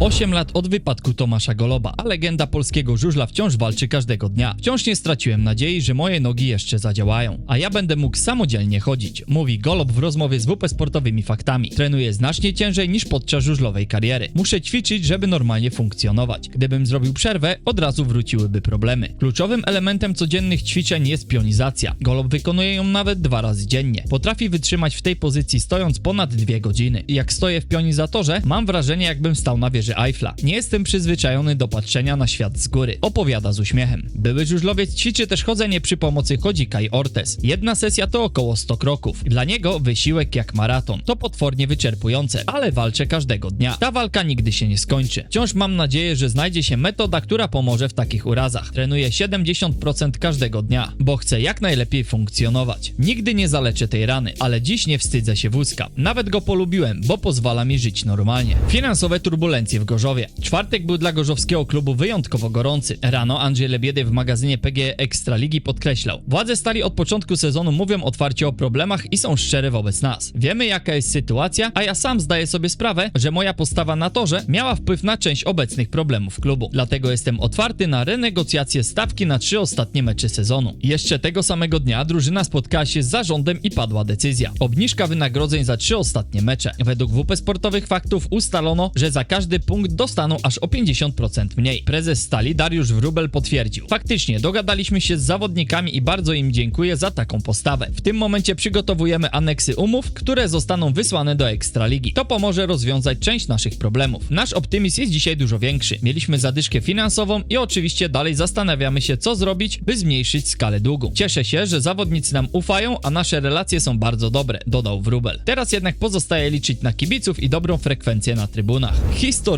8 lat od wypadku Tomasza Goloba, a legenda polskiego żużla wciąż walczy każdego dnia. Wciąż nie straciłem nadziei, że moje nogi jeszcze zadziałają, a ja będę mógł samodzielnie chodzić, mówi Golob w rozmowie z WP Sportowymi Faktami. Trenuję znacznie ciężej niż podczas żużlowej kariery. Muszę ćwiczyć, żeby normalnie funkcjonować. Gdybym zrobił przerwę, od razu wróciłyby problemy. Kluczowym elementem codziennych ćwiczeń jest pionizacja. Golob wykonuje ją nawet dwa razy dziennie. Potrafi wytrzymać w tej pozycji stojąc ponad dwie godziny. Jak stoję w pionizatorze, mam wrażenie jakbym stał na wieży Eiffla. Nie jestem przyzwyczajony do patrzenia na świat z góry. Opowiada z uśmiechem. Były żużlowiec ćwiczy też chodzenie przy pomocy chodzika i ortez. Jedna sesja to około 100 kroków. Dla niego wysiłek jak maraton. To potwornie wyczerpujące, ale walczę każdego dnia. Ta walka nigdy się nie skończy. Wciąż mam nadzieję, że znajdzie się metoda, która pomoże w takich urazach. Trenuję 70% każdego dnia, bo chcę jak najlepiej funkcjonować. Nigdy nie zaleczę tej rany, ale dziś nie wstydzę się wózka. Nawet go polubiłem, bo pozwala mi żyć normalnie. Finansowe turbulencje w Gorzowie. Czwartek był dla gorzowskiego klubu wyjątkowo gorący. Rano Andrzej Lebiedy w magazynie PGE Ekstraligi podkreślał. Władze stali od początku sezonu mówią otwarcie o problemach i są szczere wobec nas. Wiemy jaka jest sytuacja, a ja sam zdaję sobie sprawę, że moja postawa na torze miała wpływ na część obecnych problemów klubu. Dlatego jestem otwarty na renegocjację stawki na trzy ostatnie mecze sezonu. Jeszcze tego samego dnia drużyna spotkała się z zarządem i padła decyzja. Obniżka wynagrodzeń za trzy ostatnie mecze. Według WP Sportowych Faktów ustalono, że za każdy punkt dostaną aż o 50% mniej. Prezes Stali Dariusz Wrubel potwierdził. Faktycznie dogadaliśmy się z zawodnikami i bardzo im dziękuję za taką postawę. W tym momencie przygotowujemy aneksy umów, które zostaną wysłane do Ekstraligi. To pomoże rozwiązać część naszych problemów. Nasz optymizm jest dzisiaj dużo większy. Mieliśmy zadyszkę finansową i oczywiście dalej zastanawiamy się, co zrobić, by zmniejszyć skalę długu. Cieszę się, że zawodnicy nam ufają, a nasze relacje są bardzo dobre, dodał Wrubel. Teraz jednak pozostaje liczyć na kibiców i dobrą frekwencję na trybunach.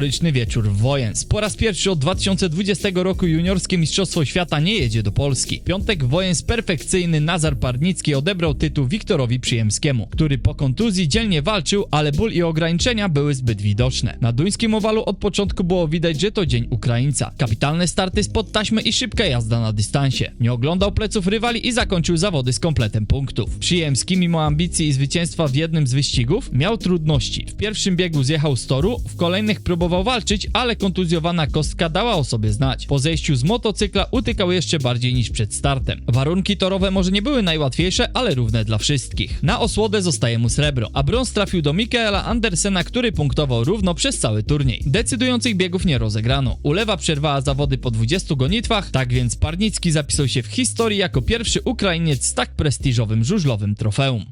Historyczny wieczór w Wojens. Po raz pierwszy od 2020 roku juniorskie Mistrzostwo Świata nie jedzie do Polski. Piątek Wojens perfekcyjny Nazar Parnicki odebrał tytuł Wiktorowi Przyjemskiemu, który po kontuzji dzielnie walczył, ale ból i ograniczenia były zbyt widoczne. Na duńskim owalu od początku było widać, że to dzień Ukraińca. Kapitalne starty spod taśmy i szybka jazda na dystansie. Nie oglądał pleców rywali i zakończył zawody z kompletem punktów. Przyjemski, mimo ambicji i zwycięstwa w jednym z wyścigów, miał trudności. W pierwszym biegu zjechał z toru, w kolejnych próbował walczyć, ale kontuzjowana kostka dała o sobie znać. Po zejściu z motocykla utykał jeszcze bardziej niż przed startem. Warunki torowe może nie były najłatwiejsze, ale równe dla wszystkich. Na osłodę zostaje mu srebro, a brąz trafił do Mikaela Andersena, który punktował równo przez cały turniej. Decydujących biegów nie rozegrano. Ulewa przerwała zawody po 20 gonitwach, tak więc Parnicki zapisał się w historii jako pierwszy Ukrainiec z tak prestiżowym żużlowym trofeum.